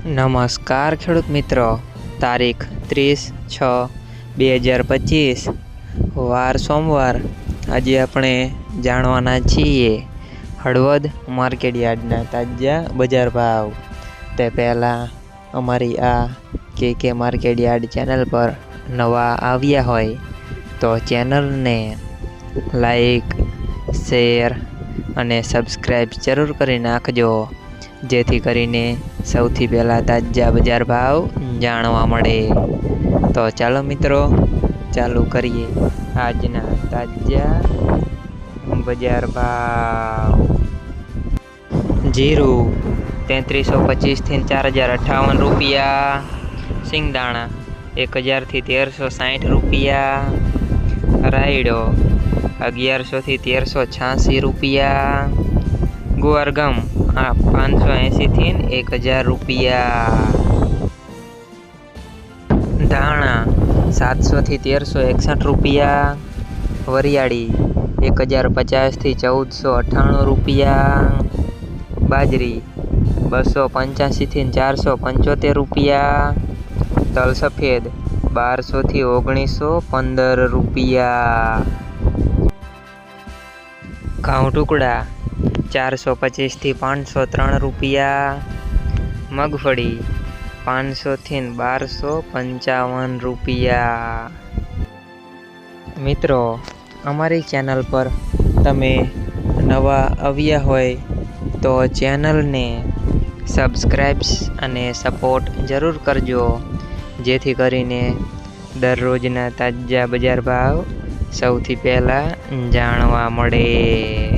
નમસ્કાર ખેડૂત મિત્રો. તારીખ ત્રીસ છ બે હજાર પચીસ. વાર સોમવાર. આજે આપણે જાણવાના છીએ હળવદ માર્કેટ યાર્ડના તાજા બજાર ભાવ. તે પહેલાં અમારી આ કે કે માર્કેટયાર્ડ ચેનલ પર નવા આવ્યા હોય તો ચેનલને લાઈક, શેર અને સબસ્ક્રાઈબ જરૂર કરી નાખજો. જેથી કરીને સૌથી પહેલાં તાજા બજાર ભાવ જાણવા મળે. તો ચાલો મિત્રો, ચાલુ કરીએ આજના તાજા બજાર ભાવ. જીરું તેત્રીસો પચીસથી ચાર હજાર અઠ્ઠાવન રૂપિયા. સિંગદાણા એક હજારથી તેરસો સાઠ રૂપિયા. રાયડો અગિયારસોથી તેરસો છ્યાસી રૂપિયા. ગુવારગમ આ પાંચસો એંશીથી એક હજાર રૂપિયા. ધાણા સાતસોથી તેરસો એકસઠ રૂપિયા. વરિયાળી એક હજાર પચાસથી ચૌદસો અઠ્ઠાણું રૂપિયા. બાજરી બસો પંચ્યાસીથી ચારસો પંચોતેર રૂપિયા. તલ સફેદ બારસોથી ઓગણીસો પંદર રૂપિયા. ઘઉં ટુકડા ચારસો પચીસથી પાંચસો ત્રણ રૂપિયા. મગફળી પાંચસોથી બારસો પંચાવન રૂપિયા. મિત્રો, અમારી ચેનલ પર તમે નવા આવ્યા હોય તો ચેનલને સબસ્ક્રાઈબ્સ અને સપોર્ટ જરૂર કરજો. જેથી કરીને દરરોજના તાજા બજાર ભાવ સૌથી પહેલાં જાણવા મળે.